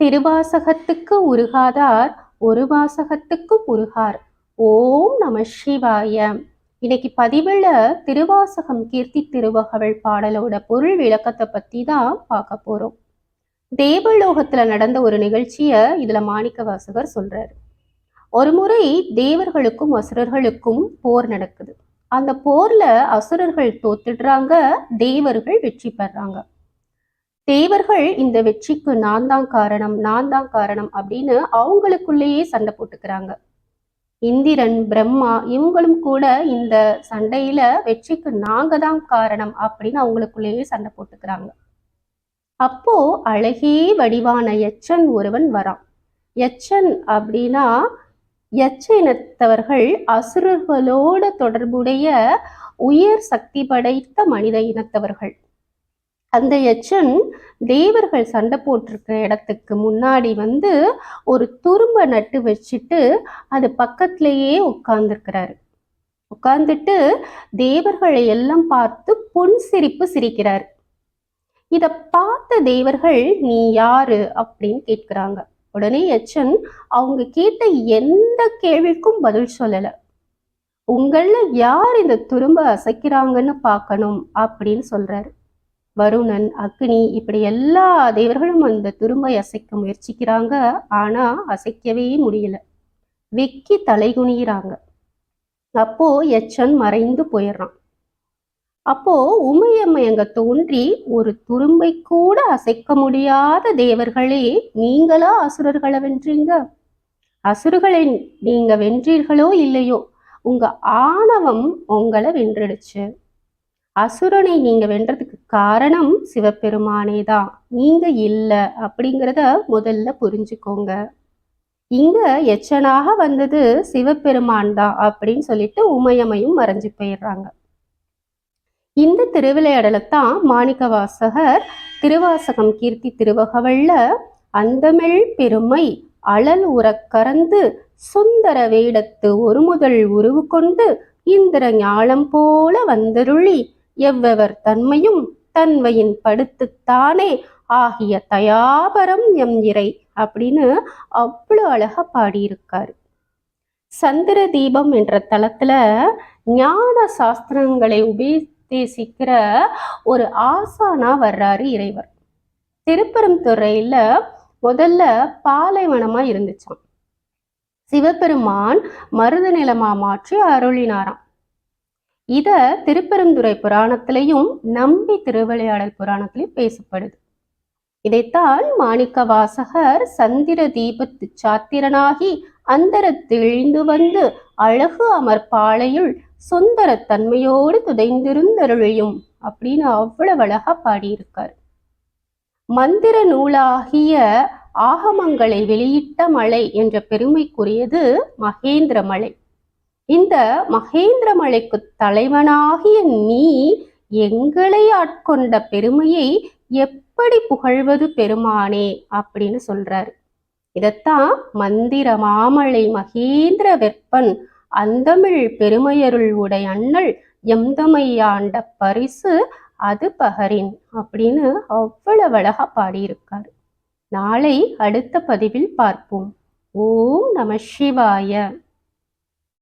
திருவாசகத்துக்கு உருகாதார் ஒரு வாசகத்துக்கு உருகார். ஓம் நம சிவாய. இன்னைக்கு பதிவுல திருவாசகம் கீர்த்தி திருவகவல் பாடலோட பொருள் விளக்கத்தை பத்தி தான் பார்க்க போறோம். தேவலோகத்துல நடந்த ஒரு நிகழ்ச்சியை இதுல மாணிக்க வாசகர் சொல்றாரு. ஒரு முறை தேவர்களுக்கும் அசுரர்களுக்கும் போர் நடக்குது. அந்த போர்ல அசுரர்கள் தோத்துடுறாங்க தேவர்கள் வெற்றி பெறாங்க. தேவர்கள் இந்த வெற்றிக்கு நான் தான் காரணம் நான் தான் காரணம் அப்படின்னு அவங்களுக்குள்ளேயே சண்டை போட்டுக்கிறாங்க. இந்திரன் பிரம்மா இவங்களும் கூட இந்த சண்டையில வெற்றிக்கு நாங்க தான் காரணம் அப்படின்னு அவங்களுக்குள்ளேயே சண்டை போட்டுக்கிறாங்க. அப்போ அழகே வடிவான எச்சன் ஒருவன் வரான். எச்சன் அப்படின்னா எச்ச இனத்தவர்கள் அசுரர்களோட தொடர்புடைய உயர் சக்தி படைத்த மனித இனத்தவர்கள். அந்த எச்சன் தேவர்கள் சண்டை போட்டிருக்கிற இடத்துக்கு முன்னாடி வந்து ஒரு துரும்ப நட்டு வச்சுட்டு அது பக்கத்திலேயே உட்கார்ந்துருக்கிறாரு. உட்கார்ந்துட்டு தேவர்களை எல்லாம் பார்த்து பொன் சிரிப்பு சிரிக்கிறார். இதை பார்த்த தேவர்கள் நீ யாரு? அப்படின்னு கேட்கிறாங்க. உடனே எச்சன் அவங்க கேட்ட எந்த கேள்விக்கும் பதில் சொல்லல. உங்கள யார் இந்த துரும்ப அசைக்கிறாங்கன்னு பார்க்கணும்? அப்படின்னு சொல்றாரு. வருணன் அக்னி இப்படி எல்லா தேவர்களும் அந்த துரும்பை அசைக்க முயற்சிக்கிறாங்க. ஆனா அசைக்கவே முடியல. வெக்கி தலை குனிகிறாங்க அப்போ எச்சன் மறைந்து போயிடுறான் அப்போ உமையம்மை அங்க தோன்றி ஒரு துரும்பை கூட அசைக்க முடியாத தேவர்களே நீங்களா அசுரர்களை வென்றீங்க அசுரர்களை நீங்க வென்றீர்களோ இல்லையோ உங்க ஆணவம் உங்களை வென்றுடுச்சு. அசுரனை நீங்க வென்றதுக்கு காரணம் சிவபெருமானே தான் நீங்க இல்ல அப்படிங்கிறத முதல்ல புரிஞ்சுக்கோங்க. இங்க எச்சனாக வந்தது சிவபெருமான் தான் அப்படின்னு சொல்லிட்டு உமையமையும் மறைஞ்சு போயிடுறாங்க. இந்த திருவிளையாடலைத்தான் மாணிக்க வாசகர் திருவாசகம் கீர்த்தி திருவகவல்ல அந்தமிழ் பெருமை அழல் உரக்கறந்து சுந்தர வேடத்து ஒரு முதல் உருவு கொண்டு இந்திர ஞாலம் போல வந்தருளி எவ்வவர் தன்மையும் தன்மையின் படுத்துத்தானே ஆகிய தயாபரம் எம் இறை அப்படின்னு அவ்வளோ அழகா பாடியிருக்காரு. சந்திர தீபம் என்ற தளத்துல ஞான சாஸ்திரங்களை உபதேசிக்கிற ஒரு ஆசானா வர்றாரு இறைவர். திருப்பரந்துறையில முதல்ல பாலைவனமா இருந்துச்சான் சிவபெருமான் மருத நிலமா மாற்றி அருளினாராம். இத திருப்பெருந்துறை புராணத்திலையும் நம்பி திருவிளையாடல் புராணத்திலையும் பேசப்படுது. இதைத்தான் மாணிக்க வாசகர் சந்திர தீபத்து சாத்திரனாகி அந்தரத்திழிந்து வந்து அழகு அமர்பாளையுள் சுந்தர தன்மையோடு துதைந்திருந்தருளையும் அப்படின்னு அவ்வளவு அழகா பாடியிருக்கார். மந்திர நூலாகிய ஆகமங்களை வெளியிட்ட மலை என்ற பெருமைக்குரியது மகேந்திர மலை. இந்த மகேந்திர மலைக்கு தலைவனாகிய நீ எங்களை ஆட்கொண்ட பெருமையை எப்படி புகழ்வது பெருமானே அப்படின்னு சொல்றாரு. இதத்தான் மந்திர மாமலை மகேந்திர வெப்பன் அந்தமிழ் பெருமையருள் உடை அண்ணல் எம்தமையாண்ட பரிசு அது பகரின் அப்படின்னு அவ்வளவு அழகா பாடியிருக்காரு. நாளை அடுத்த பதிவில் பார்ப்போம். ஓம் நம சிவாய.